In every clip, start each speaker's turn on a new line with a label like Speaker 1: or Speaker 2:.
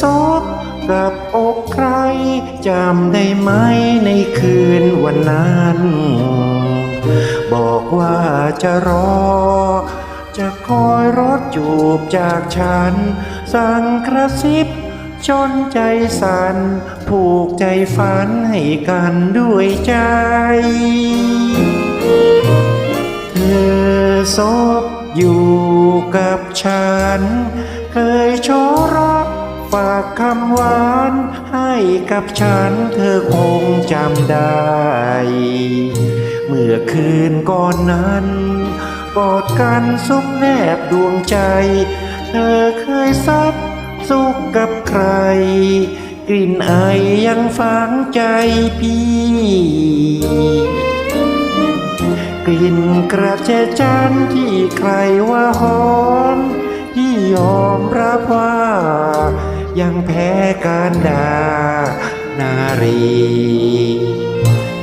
Speaker 1: ซบอกับอกใครจำได้ไหมในคืนวันนั้น บอกว่าจะรอ จะคอยรถจูบจากฉัน สั่งกระซิบจนใจสั่นผูกใจฝันให้กันด้วยใจ เธอซบอยู่กับฉัน เคยชรัก ฝากคำหวานให้กับฉันเธอคงจำได้ เมื่อคืนก่อนนั้นกอดกันซุกแนบดวงใจ เธอเคยซับสุขกับใคร กลิ่นไอยังฝังใจพี่ กลิ่นกระเจจันที่ใครว่าหอมที่ยอมรับว่า ยังแพ้การดานารี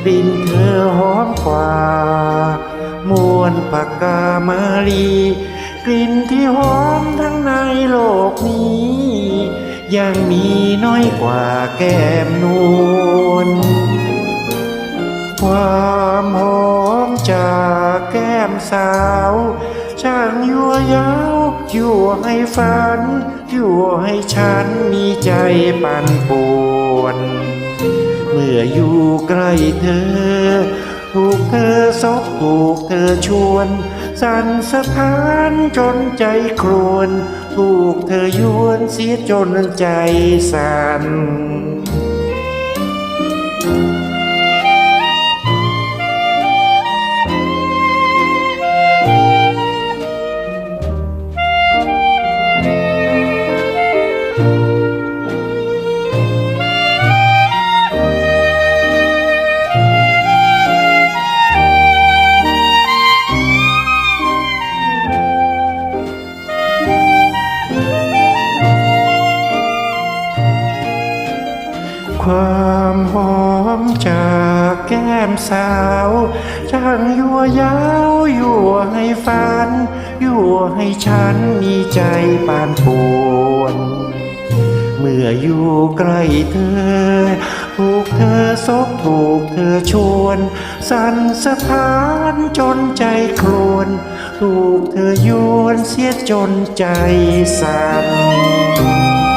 Speaker 1: กลิ่นเธอหอมกว่ามวนปากกามาลีกลิ่นที่หอมทั้งในโลกนี้ ยังมีน้อยกว่าแก้มนวลความหอมจากแก้มสาว ช่างยั่วยาวยั่วให้ฝัน ยั่วให้ฉันมีใจปั่นป่วน เมื่ออยู่ใกล้เธอ ถูกเธอซบถูกเธอชวน สั่นสะท้านจนใจครวน ถูกเธอยวนเสียจนใจสั่น ความหอมจากแก้มสาวช่างยั่วยาวยั่วให้ฝัน ยั่วให้ฉันมีใจปานปวนเมื่ออยู่ใกล้เธอ ถูกเธอซบถูกเธอชวน สั่นสะท้านจนใจครวน ถูกเธอยวนเสียจนใจสั่น